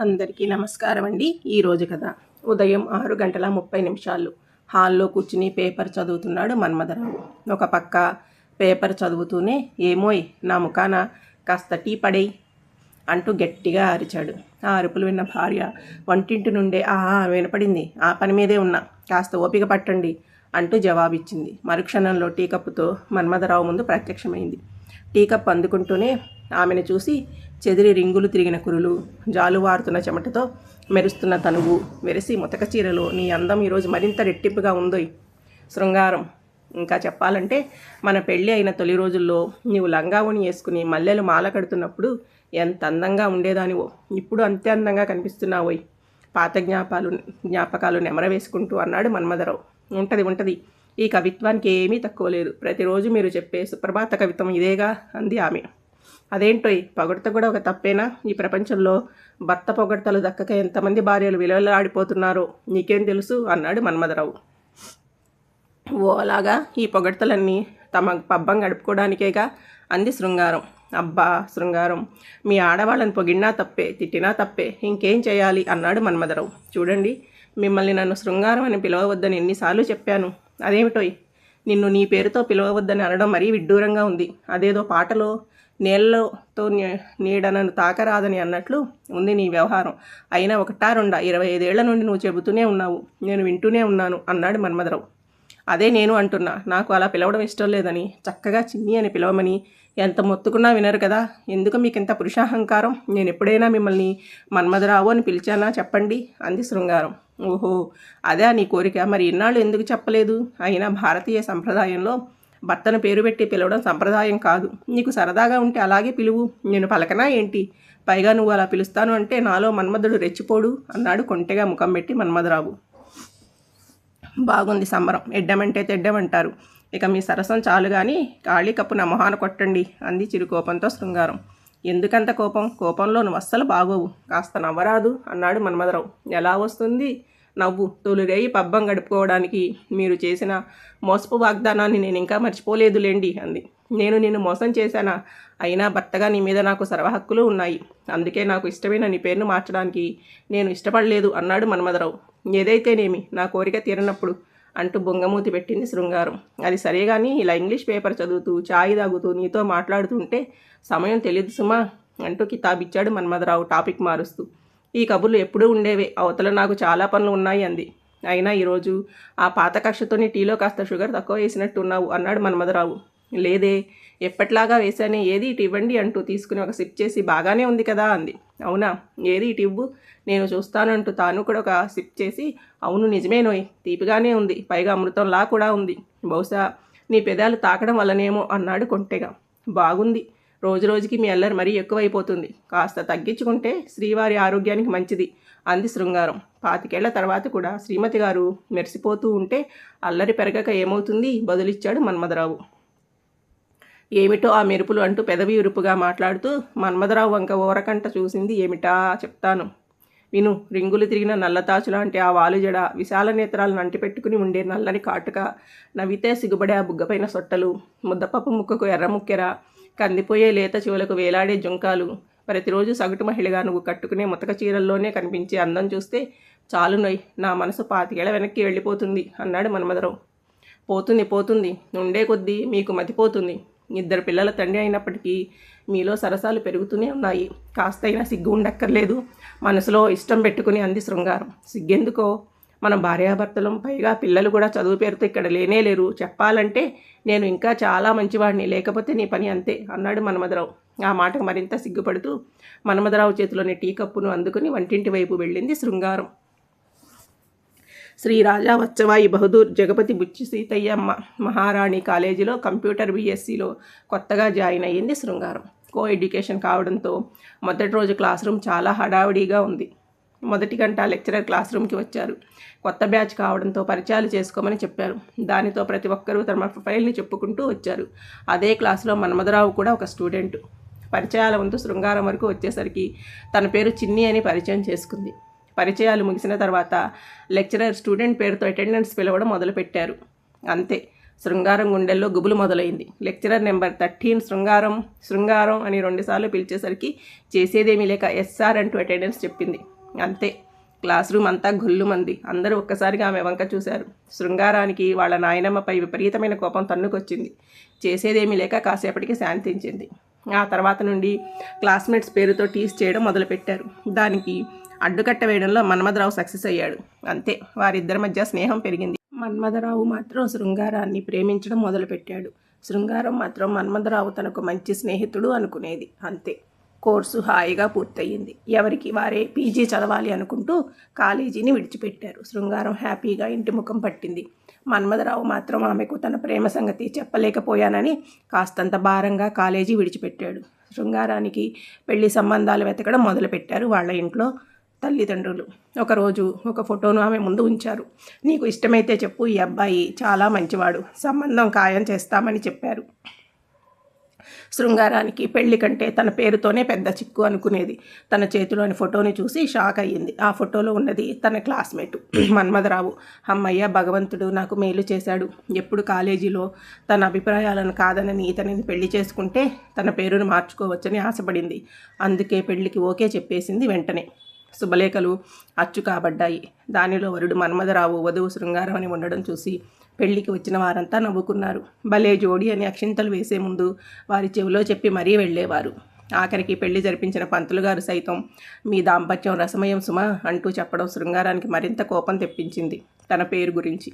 అందరికీ నమస్కారం అండి. ఈరోజు కథ ఉదయం ఆరు గంటల ముప్పై నిమిషాలు. హాల్లో కూర్చుని పేపర్ చదువుతున్నాడు మన్మధరావు. ఒక పక్క పేపర్ చదువుతూనే ఏమోయ్ నా ముఖాన కాస్త టీ పడేయ్ అంటూ గట్టిగా అరిచాడు. ఆ అరుపులు విన్న భార్య వంటింటి నుండే ఆహా వినపడింది. ఆ పని మీదే ఉన్నా. కాస్త ఓపిక పట్టండి అంటూ జవాబిచ్చింది. మరుక్షణంలో టీ కప్పుతో మన్మధరావు ముందు ప్రత్యక్షమైంది. టీ కప్ అందుకుంటూనే ఆమెను చూసి చెదిరి రింగులు తిరిగిన కురులు జాలువారుతున్న చెమటతో మెరుస్తున్న తనువు వెరసి ముతక చీరలో నీ అందం ఈరోజు మరింత రెట్టింపుగా ఉందోయ్. శృంగారం. ఇంకా చెప్పాలంటే మన పెళ్ళి అయిన తొలి రోజుల్లో నీవు లంగావుని వేసుకుని మల్లెలు మాల కడుతున్నప్పుడు ఎంత అందంగా ఉండేదానివో ఇప్పుడు అంతే అందంగా కనిపిస్తున్నావోయ్. పాత జ్ఞాపాలు జ్ఞాపకాలు నెమర వేసుకుంటూ అన్నాడు మన్మధరావు. ఉంటది ఉంటుంది. ఈ కవిత్వానికి ఏమీ తక్కువ లేదు. ప్రతిరోజు మీరు చెప్పే సుప్రభాత కవిత్వం ఇదేగా అంది ఆమె. అదేంటోయ్? పొగడత కూడా ఒక తప్పేనా? ఈ ప్రపంచంలో భర్త పొగడతలు దక్కక ఎంతమంది భార్యలు విలువలాడిపోతున్నారో నీకేం తెలుసు? అన్నాడు మన్మధరావు. ఓ అలాగా? ఈ పొగడ్తలన్నీ తమ పబ్బం గడుపుకోవడానికేగా అంది శృంగారం. అబ్బా శృంగారం మీ ఆడవాళ్ళని పొగిడినా తప్పే తిట్టినా తప్పే ఇంకేం చేయాలి? అన్నాడు మన్మధరావు. చూడండి మిమ్మల్ని నన్ను శృంగారం అని పిలవవద్దని ఎన్నిసార్లు చెప్పాను. అదేమిటోయ్? నిన్ను నీ పేరుతో పిలవవద్దని అనడం మరీ విడ్డూరంగా ఉంది. అదేదో పాటలో నీళ్ళతో నీడనను తాకరాదని అన్నట్లు ఉంది నీ వ్యవహారం. అయినా ఒకటా రెండా ఇరవై ఐదేళ్ళ నుండి నువ్వు చెబుతూనే ఉన్నావు. నేను వింటూనే ఉన్నాను అన్నాడు మన్మధరావు. అదే నేను అంటున్నా నాకు అలా పిలవడం ఇష్టం లేదని. చక్కగా చిన్ని అని పిలవమని. ఎంత మొత్తుకున్నా వినరు కదా. ఎందుకు మీకు ఇంత పురుషాహంకారం? నేను ఎప్పుడైనా మిమ్మల్ని మన్మధరావు అని పిలిచానా చెప్పండి అంది శృంగారం. ఓహో అదే నీ కోరిక. మరి ఇన్నాళ్ళు ఎందుకు చెప్పలేదు? అయినా భారతీయ సంప్రదాయంలో భర్తను పేరు పెట్టి పిలవడం సంప్రదాయం కాదు. నీకు సరదాగా ఉంటే అలాగే పిలువు. నేను పలకనా ఏంటి? పైగా నువ్వు అలా పిలుస్తాను అంటే నాలో మన్మధుడు రెచ్చిపోడు అన్నాడు కొంటెగా ముఖం పెట్టి మన్మధరావు. బాగుంది సంబరం. ఎడ్డమంటే తెడ్డమంటారు. ఇక మీ సరసం చాలు కానీ ఖాళీ కప్పు నా మొహాన కొట్టండి అంది చిరుకోపంతో శృంగారం. ఎందుకంత కోపం? కోపంలో నువ్వు అస్సలు బాగోవు. కాస్త నవ్వరాదు అన్నాడు మన్మధరావు. ఎలా వస్తుంది? నవ్వు తొలిరేయి పబ్బం గడుపుకోవడానికి మీరు చేసిన మోసపు వాగ్దానాన్ని నేను ఇంకా మర్చిపోలేదులేండి అంది. నేను నిన్ను మోసం చేశానా? అయినా భర్తగా నీ మీద నాకు సర్వహక్కులు ఉన్నాయి. అందుకే నాకు ఇష్టమైన నీ పేరును మార్చడానికి నేను ఇష్టపడలేదు అన్నాడు మన్మధరావు. ఏదైతేనేమి నా కోరిక తీరనప్పుడు అంటూ బొంగమూతి పెట్టింది శృంగారం. అది సరే కానీ ఇలా ఇంగ్లీష్ పేపర్ చదువుతూ ఛాయ్ తాగుతూ నీతో మాట్లాడుతుంటే సమయం తెలియదు సుమా అంటూ కితాబిచ్చాడు మన్మధరావు టాపిక్ మారుస్తూ. ఈ కబుర్లు ఎప్పుడూ ఉండేవే. అవతల నాకు చాలా పనులు ఉన్నాయి అంది. అయినా ఈరోజు ఆ పాత కక్షతోని టీలో కాస్త షుగర్ తక్కువ వేసినట్టు ఉన్నావు అన్నాడు మన్మధరావు. లేదే ఎప్పట్లాగా వేశానే ఏది ఇటు ఇవ్వండి అంటూ తీసుకుని ఒక సిప్ చేసి బాగానే ఉంది కదా అంది. అవునా ఏది ఇటు ఇవ్వు? నేను చూస్తానంటూ తాను కూడా ఒక సిప్ చేసి అవును నిజమేనోయ్ తీపిగానే ఉంది పైగా అమృతంలా కూడా ఉంది. బహుశా నీ పెదాలు తాకడం వల్లనేమో అన్నాడు కొంటెగా. బాగుంది రోజు రోజుకి మీ అల్లరి మరీ ఎక్కువైపోతుంది. కాస్త తగ్గించుకుంటే శ్రీవారి ఆరోగ్యానికి మంచిది. అంది శృంగారం. పాతికేళ్ళ తర్వాత కూడా శ్రీమతి గారు మెరిసిపోతూ ఉంటే అల్లరి పెరగక ఏమవుతుంది? బదులిచ్చాడు మన్మధరావు. ఏమిటో ఆ మెరుపులు అంటూ పెదవి ఉరుపుగా మాట్లాడుతూ మన్మధరావు వంక ఓరకంట చూసింది ఏమిటా చెప్తాను. విను రింగులు తిరిగిన నల్లతాచు లాంటి ఆ వాలుజడ విశాల నేత్రాలను అంటిపెట్టుకుని ఉండే నల్లని కాటుక నవ్వితే సిగుబడే ఆ బుగ్గపైన సొట్టలు. ముద్దపప్పు ముక్కకు ఎర్ర ముక్కెర. కందిపోయే లేత చెవులకు వేలాడే జుంకాలు. ప్రతిరోజు సగటు మహిళగా నువ్వు కట్టుకునే ముతక చీరల్లోనే కనిపించే అందం చూస్తే చాలు నొయ్ నా మనసు పాతికేళ్ళ వెనక్కి వెళ్ళిపోతుంది అన్నాడు మన్మధరావు. పోతుంది పోతుంది. ఉండే కొద్దీ మీకు మతిపోతుంది. ఇద్దరు పిల్లల తండ్రి అయినప్పటికీ మీలో సరసాలు పెరుగుతూనే ఉన్నాయి. కాస్తైనా సిగ్గు ఉండక్కర్లేదు. మనసులో ఇష్టం పెట్టుకుని అంది శృంగారం. సిగ్గెందుకో? మన భార్యాభర్తలం పైగా పిల్లలు కూడా చదువు పేరుతో ఇక్కడ లేనే లేరు. చెప్పాలంటే నేను ఇంకా చాలా మంచివాడిని లేకపోతే నీ పని అంతే అన్నాడు మన్మధరావు. ఆ మాటకు మరింత సిగ్గుపడుతూ మన్మధరావు చేతిలోని టీ కప్పును అందుకుని వంటింటి వైపు వెళ్ళింది శృంగారం. శ్రీ రాజా వచ్చవాయి బహదూర్ జగపతి బుచ్చి సీతయ్యమ్మ మహారాణి కాలేజీలో కంప్యూటర్ బీఎస్సీలో కొత్తగా జాయిన్ అయ్యింది శృంగారం. కో ఎడ్యుకేషన్ కావడంతో మొదటి రోజు క్లాస్ రూమ్ చాలా హడావిడిగా ఉంది. మొదటి గంట లెక్చరర్ క్లాస్ రూమ్కి వచ్చారు. కొత్త బ్యాచ్ కావడంతో పరిచయాలు చేసుకోమని చెప్పారు. దానితో ప్రతి ఒక్కరూ తమ ప్రొఫైల్ని చెప్పుకుంటూ వచ్చారు. అదే క్లాస్లో మన్మధరావు కూడా ఒక స్టూడెంట్. పరిచయాల వంతు శృంగారం వరకు వచ్చేసరికి తన పేరు చిన్ని అని పరిచయం చేసుకుంది. పరిచయాలు ముగిసిన తర్వాత లెక్చరర్ స్టూడెంట్ పేరుతో అటెండెన్స్ పిలవడం మొదలుపెట్టారు. అంతే శృంగారం గుండెల్లో గుబులు మొదలైంది. లెక్చరర్ నెంబర్ థర్టీన్ శృంగారం శృంగారం అని రెండుసార్లు పిలిచేసరికి చేసేదేమీ లేక ఎస్ఆర్ అంటూ అటెండెన్స్ చెప్పింది. అంతే. క్లాస్ రూమ్ అంతా మంది అందరూ ఒక్కసారిగా ఆమె వంక చూశారు. శృంగారానికి వాళ్ళ నాయనమ్మపై విపరీతమైన కోపం తన్నుకొచ్చింది. చేసేదేమీ లేక కాసేపటికి శాంతించింది ఆ తర్వాత నుండి క్లాస్మేట్స్ పేరుతో టీస్ చేయడం మొదలుపెట్టారు. దానికి అడ్డుకట్ట వేయడంలో మన్మధరావు సక్సెస్ అయ్యాడు. అంతే వారిద్దరి మధ్య స్నేహం పెరిగింది. మన్మధరావు మాత్రం శృంగారాన్ని ప్రేమించడం మొదలుపెట్టాడు. శృంగారం మాత్రం మన్మధరావు తనకు మంచి స్నేహితుడు అనుకునేది. అంతే. కోర్సు హాయిగా పూర్తయింది. ఎవరికి వారే పీజీ చదవాలి అనుకుంటూ కాలేజీని విడిచిపెట్టారు. శృంగారం హ్యాపీగా ఇంటి ముఖం పట్టింది. మన్మధరావు మాత్రం ఆమెకు తన ప్రేమ సంగతి చెప్పలేకపోయానని కాస్తంత భారంగా కాలేజీ విడిచిపెట్టాడు. శృంగారానికి పెళ్ళి సంబంధాలు వెతకడం మొదలుపెట్టారు వాళ్ళ ఇంట్లో తల్లిదండ్రులు. ఒకరోజు ఒక ఫోటోను ఆమె ముందు ఉంచారు. నీకు ఇష్టమైతే చెప్పు ఈ అబ్బాయి చాలా మంచివాడు. సంబంధం ఖాయం చేస్తామని చెప్పారు. శృంగారానికి పెళ్ళి కంటే తన పేరుతోనే పెద్ద చిక్కు అనుకునేది. తన చేతిలోని ఫోటోని చూసి షాక్ అయ్యింది. ఆ ఫోటోలో ఉన్నది తన క్లాస్మేట్ మన్మధరావు. అమ్మయ్య భగవంతుడు నాకు మేలు చేశాడు. ఎప్పుడు కాలేజీలో తన అభిప్రాయాలను కాదనని ఇతనిని పెళ్ళి చేసుకుంటే తన పేరును మార్చుకోవచ్చని ఆశపడింది. అందుకే పెళ్ళికి ఓకే చెప్పేసింది వెంటనే. శుభలేఖలు అచ్చు కాబడ్డాయి. దానిలో వరుడు మన్మధరావు వధువు శృంగారం అని ఉండడం చూసి పెళ్ళికి వచ్చిన వారంతా నవ్వుకున్నారు. భలే జోడి అని అక్షింతలు వేసే ముందు వారి చెవిలో చెప్పి మరీ వెళ్ళేవారు. ఆఖరికి పెళ్ళి జరిపించిన పంతులు గారు సైతం మీ దాంపత్యం రసమయం సుమ అంటూ చెప్పడం శృంగారానికి మరింత కోపం తెప్పించింది తన పేరు గురించి.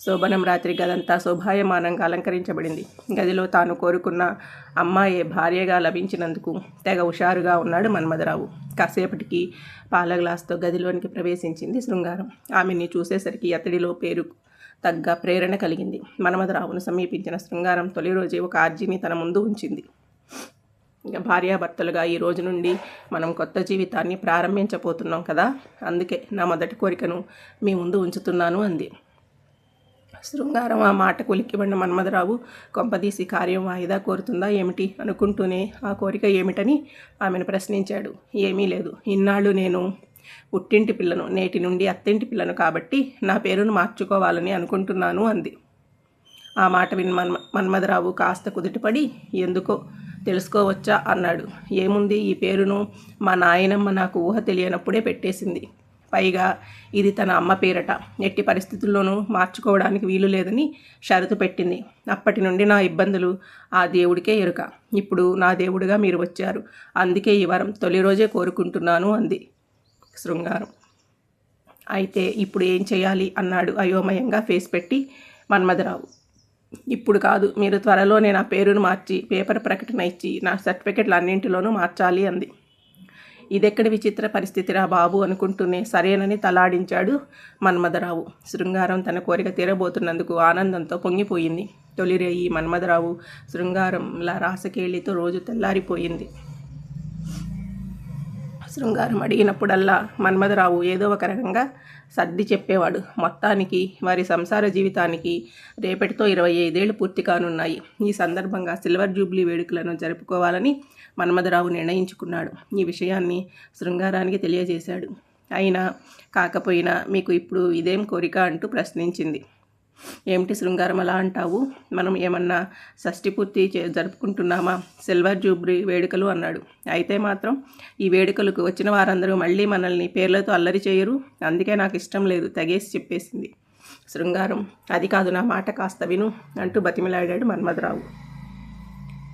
శోభనం రాత్రి గదంతా శోభాయమానంగా అలంకరించబడింది. గదిలో తాను కోరుకున్న అమ్మాయే భార్యగా లభించినందుకు తెగ హుషారుగా ఉన్నాడు మన్మధరావు. కాసేపటికి పాల గ్లాస్తో గదిలోనికి ప్రవేశించింది శృంగారం. ఆమెని చూసేసరికి అతడిలో పేరు తగ్గ ప్రేరణ కలిగింది. మన్మధరావును సమీపించిన శృంగారం తొలి రోజే ఒక ఆర్జీని తన ముందు ఉంచింది. ఇక భార్యాభర్తలుగా ఈ రోజు నుండి మనం కొత్త జీవితాన్ని ప్రారంభించబోతున్నాం కదా? అందుకే నా మొదటి కోరికను మీ ముందు ఉంచుతున్నాను అంది. శృంగారం ఆ మాట కొలిక్కిబడిన మన్మధరావు కొంపదీసి కార్యం వాయిదా కోరుతుందా ఏమిటి అనుకుంటూనే ఆ కోరిక ఏమిటని ఆమెను ప్రశ్నించాడు. ఏమీ లేదు. ఇన్నాళ్ళు నేను పుట్టింటి పిల్లను నేటి నుండి అత్తింటి పిల్లను కాబట్టి నా పేరును మార్చుకోవాలని అనుకుంటున్నాను అంది. ఆ మాట విని మన్మ మన్మధరావు కాస్త కుదుటిపడి ఎందుకో తెలుసుకోవచ్చా? అన్నాడు. ఏముంది? ఈ పేరును మా నాయనమ్మ నాకు ఊహ తెలియనప్పుడే పెట్టేసింది. పైగా ఇది తన అమ్మ పేరట. ఎట్టి పరిస్థితుల్లోనూ మార్చుకోవడానికి వీలు లేదని షరతు పెట్టింది. అప్పటి నుండి నా ఇబ్బందులు ఆ దేవుడికే ఎరుక. ఇప్పుడు నా దేవుడిగా మీరు వచ్చారు. అందుకే ఈ వరం తొలి రోజే కోరుకుంటున్నాను అంది. శృంగారం. అయితే ఇప్పుడు ఏం చేయాలి అన్నాడు అయోమయంగా ఫేస్ పెట్టి మన్మధరావు. ఇప్పుడు కాదు మీరు త్వరలోనే నా పేరును మార్చి పేపర్ ప్రకటన ఇచ్చి నా సర్టిఫికెట్లు అన్నింటిలోనూ మార్చాలి అంది. ఇదెక్కడి విచిత్ర పరిస్థితిరా బాబు అనుకుంటూనే సరేనని తలాడించాడు మన్మధరావు. శృంగారం తన కోరిక తీరబోతున్నందుకు ఆనందంతో పొంగిపోయింది. తొలిరేయి మన్మధరావు శృంగారంలా రాసకేళితో రోజు తెల్లారిపోయింది. శృంగారం అడిగినప్పుడల్లా మన్మధరావు ఏదో ఒక రకంగా సర్ది చెప్పేవాడు. మొత్తానికి వారి సంసార జీవితానికి రేపటితో ఇరవై ఐదేళ్ళు పూర్తి కానున్నాయి. ఈ సందర్భంగా సిల్వర్ జూబ్లీ వేడుకలను జరుపుకోవాలని మన్మధరావు నిర్ణయించుకున్నాడు. ఈ విషయాన్ని శృంగారానికి తెలియజేశాడు. అయినా కాకపోయినా మీకు ఇప్పుడు ఇదేం కోరిక అంటూ ప్రశ్నించింది. ఏమిటి శృంగారం అలా అంటావు? మనం ఏమన్నా షష్టి పూర్తి చే జరుపుకుంటున్నామా? సిల్వర్ జూబ్లీ వేడుకలు అన్నాడు. అయితే మాత్రం ఈ వేడుకలకు వచ్చిన వారందరూ మళ్ళీ మనల్ని పేర్లతో అల్లరి చేయరు. అందుకే నాకు ఇష్టం లేదు. తెగేసి చెప్పేసింది. శృంగారం అది కాదు నా మాట కాస్త విను అంటూ బతిమిలాడాడు మన్మధరావు.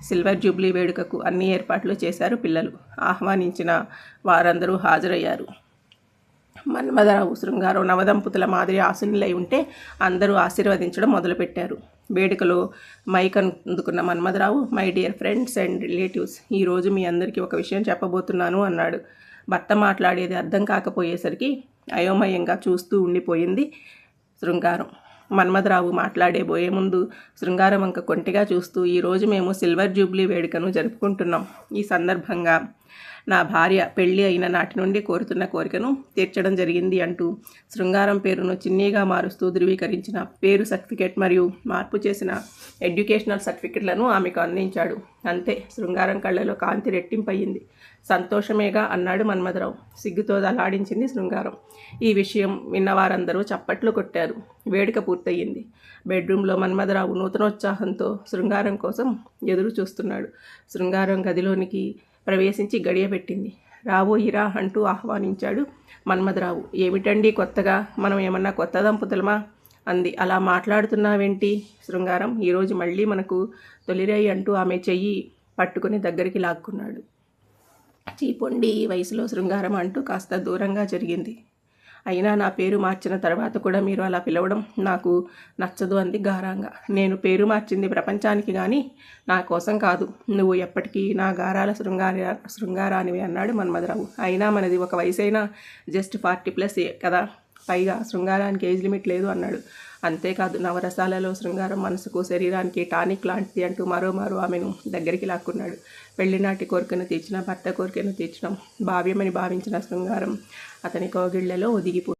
సిల్వర్ జూబ్లీ వేడుకకు అన్ని ఏర్పాట్లు చేశారు పిల్లలు. ఆహ్వానించిన వారందరూ హాజరయ్యారు. మన్మధరావు శృంగారు నవదంపతుల మాదిరి ఆసునులై ఉంటే అందరూ ఆశీర్వదించడం మొదలుపెట్టారు. వేడుకలో మైక్ అందుకున్న Manmadha Rao my dear friends and relatives ఈరోజు మీ అందరికీ ఒక విషయం చెప్పబోతున్నాను అన్నాడు. భర్త మాట్లాడేది అర్థం కాకపోయేసరికి అయోమయంగా చూస్తూ ఉండిపోయింది శృంగారం. మన్మధరావు మాట్లాడేబోయే ముందు శృంగారం వంక కొంటిగా చూస్తూ ఈరోజు మేము సిల్వర్ జూబ్లీ వేడుకను జరుపుకుంటున్నాం. ఈ సందర్భంగా నా భార్య పెళ్ళి అయిన నాటి నుండి కోరుతున్న కోరికను తీర్చడం జరిగింది అంటూ శృంగారం పేరును చిన్నీగా మారుస్తూ ధృవీకరించిన పేరు సర్టిఫికేట్ మరియు మార్పు చేసిన ఎడ్యుకేషనల్ సర్టిఫికెట్లను ఆమెకు అందించాడు. అంతే శృంగారం కళ్ళలో కాంతి రెట్టింపయ్యింది. సంతోషమేగా అన్నాడు మన్మధరావు. సిగ్గుతో దలాడించింది శృంగారం. ఈ విషయం విన్నవారందరూ చప్పట్లు కొట్టారు. వేడుక పూర్తయింది బెడ్రూమ్లో మన్మధరావు నూతనోత్సాహంతో శృంగారం కోసం ఎదురు చూస్తున్నాడు శృంగారం గదిలోనికి ప్రవేశించి గడియబెట్టింది రాబోయిరా అంటూ ఆహ్వానించాడు మన్మధరావు. ఏమిటండి కొత్తగా? మనం ఏమన్నా కొత్త దంపతులమా? అంది. అలా మాట్లాడుతున్నావేంటి? శృంగారం. ఈరోజు మళ్ళీ మనకు తొలిరాయి అంటూ ఆమె చెయ్యి పట్టుకుని దగ్గరికి లాక్కున్నాడు. చీపొండి ఈ వయసులో శృంగారం అంటూ కాస్త దూరంగా జరిగింది. అయినా నా పేరు మార్చిన తర్వాత కూడా మీరు అలా పిలవడం నాకు నచ్చదు అంది గారంగా. నేను పేరు మార్చింది ప్రపంచానికి కానీ నా కోసం కాదు. నువ్వు ఎప్పటికీ నా గారాల శృంగార శృంగారానివి అన్నాడు మన్మధరావు. అయినా మనది ఒక వయసైనా జస్ట్ ఫార్టీ ప్లస్ కదా? పైగా శృంగారానికి ఏజ్ లిమిట్ లేదు అన్నాడు. అంతేకాదు నవరసాలలో శృంగారం మనసుకు శరీరానికి టానిక్ లాంటిది అంటూ మరో మరో ఆమెను దగ్గరికి లాక్కున్నాడు. పెళ్ళినాటి కోరికను తీర్చిన భర్త కోరికను తీర్చడం భావ్యమని భావించిన శృంగారం అతని కోగిళ్ళలో ఒదిగిపో